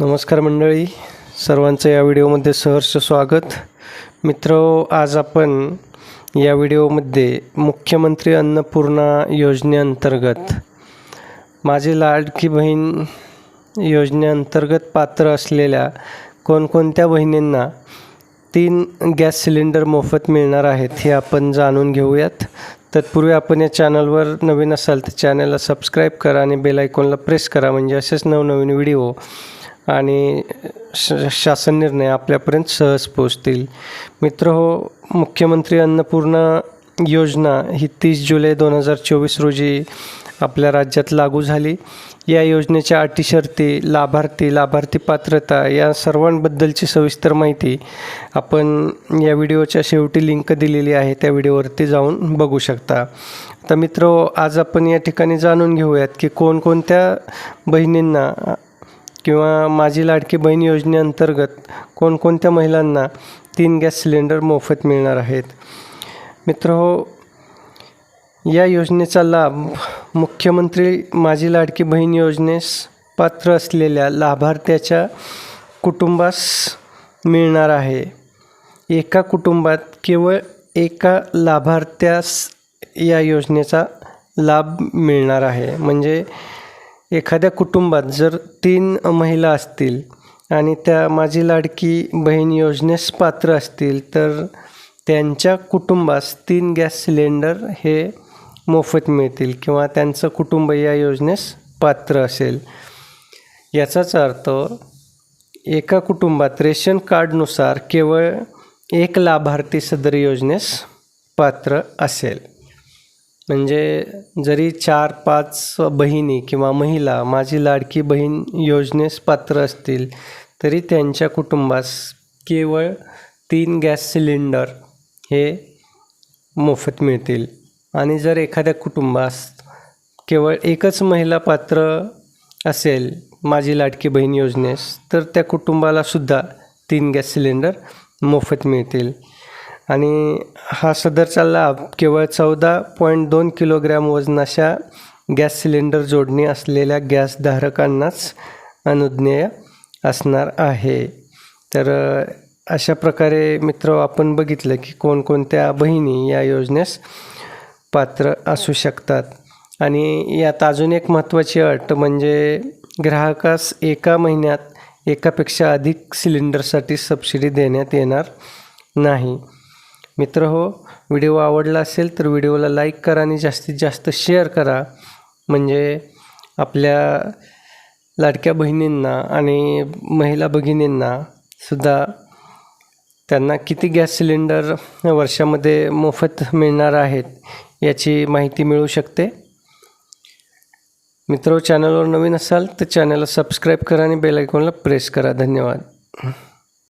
नमस्कार मंडळी. सर्वांचं या व्हिडिओमध्ये सहर्ष स्वागत. मित्र आज आपण या व्हिडिओमध्ये मुख्यमंत्री अन्नपूर्णा योजनेअंतर्गत माझी लाडकी बहीण योजनेअंतर्गत पात्र असलेल्या कोणकोणत्या बहिणींना तीन गॅस सिलेंडर मोफत मिळणार आहेत हे आपण जाणून घेऊयात. तत्पूर्वी आपण या चॅनलवर नवीन असाल तर चॅनलला सबस्क्राईब करा आणि बेल आयकॉनला प्रेस करा. म्हणजे असेच नवनवीन व्हिडिओ आणि श शासन निर्णय आपल्यापर्यंत सहज पोचतील मित्र हो मुख्यमंत्री अन्नपूर्णा योजना ही तीस जुलै दोन हजार चोवीस रोजी आपल्या राज्यात लागू झाली. या योजनेच्या अटी शर्ती लाभार्थी लाभार्थी पात्रता या सर्वांबद्दलची सविस्तर माहिती आपण या व्हिडिओच्या शेवटी लिंक दिलेली आहे त्या व्हिडिओवरती जाऊन बघू शकता. तर मित्र हो, आज आपण या ठिकाणी जाणून घेऊयात की कोणकोणत्या बहिणींना किंवा माझी लाडकी बहीण योजनेअंतर्गत कोणकोणत्या महिलांना तीन गॅस सिलेंडर मोफत मिळणार आहेत? मित्र हो या योजनेचा लाभ मुख्यमंत्री माझी लाडकी बहीण योजनेस पात्र असलेल्या लाभार्थ्याच्या कुटुंबास मिळणार आहे. एका कुटुंबात केवळ एका लाभार्थ्यास या योजनेचा लाभ मिळणार आहे. म्हणजे एखाद्या कुटुंबात जर तीन महिला असतील आणि त्या माझी लाडकी बहीण योजनेस पात्र असतील तर त्यांच्या कुटुंबास तीन गॅस सिलेंडर हे मोफत मिळतील किंवा त्यांचं कुटुंब या योजनेस पात्र असेल. याचाच अर्थ एका कुटुंबात रेशन कार्डनुसार केवळ एक लाभार्थी सदर योजनेस पात्र असेल. म्हणजे जरी चार पाच बहिणी किंवा महिला माझी लाडकी बहीण योजनेस पात्र असतील तरी त्यांच्या कुटुंबास केवळ तीन गॅस सिलेंडर हे मोफत मिळतील. आणि जर एखाद्या कुटुंबास केवळ एकच महिला पात्र असेल माझी लाडकी बहीण योजनेस तर त्या कुटुंबालासुद्धा तीन गॅस सिलेंडर मोफत मिळतील. आणि हा सदरचा लाभ केवळ चौदा पॉईंट दोन किलोग्रॅम वजनाच्या गॅस सिलेंडर जोडणी असलेल्या गॅसधारकांनाच अनुज्ञेय असणार आहे. तर अशा प्रकारे मित्र आपण बघितलं की कोणकोणत्या बहिणी या योजनेस पात्र असू शकतात. आणि यात अजून एक महत्त्वाची अट म्हणजे ग्राहकास एका महिन्यात एकापेक्षा अधिक सिलेंडरसाठी सबसिडी देण्यात येणार नाही. मित्र हो व्हिडिओ आवडला असेल तर व्हिडिओला लाईक करा आणि जास्तीत जास्त शेअर करा. म्हणजे आपल्या लाडक्या बहिणींना आणि महिला भगिनींना सुद्धा त्यांना किती गॅस सिलेंडर वर्षामध्ये मोफत मिळणार आहेत याची माहिती मिळू शकते. मित्र हो, चॅनलवर नवीन असाल तर चॅनलला सबस्क्राईब करा आणि बेल आयकॉनला प्रेस करा. धन्यवाद.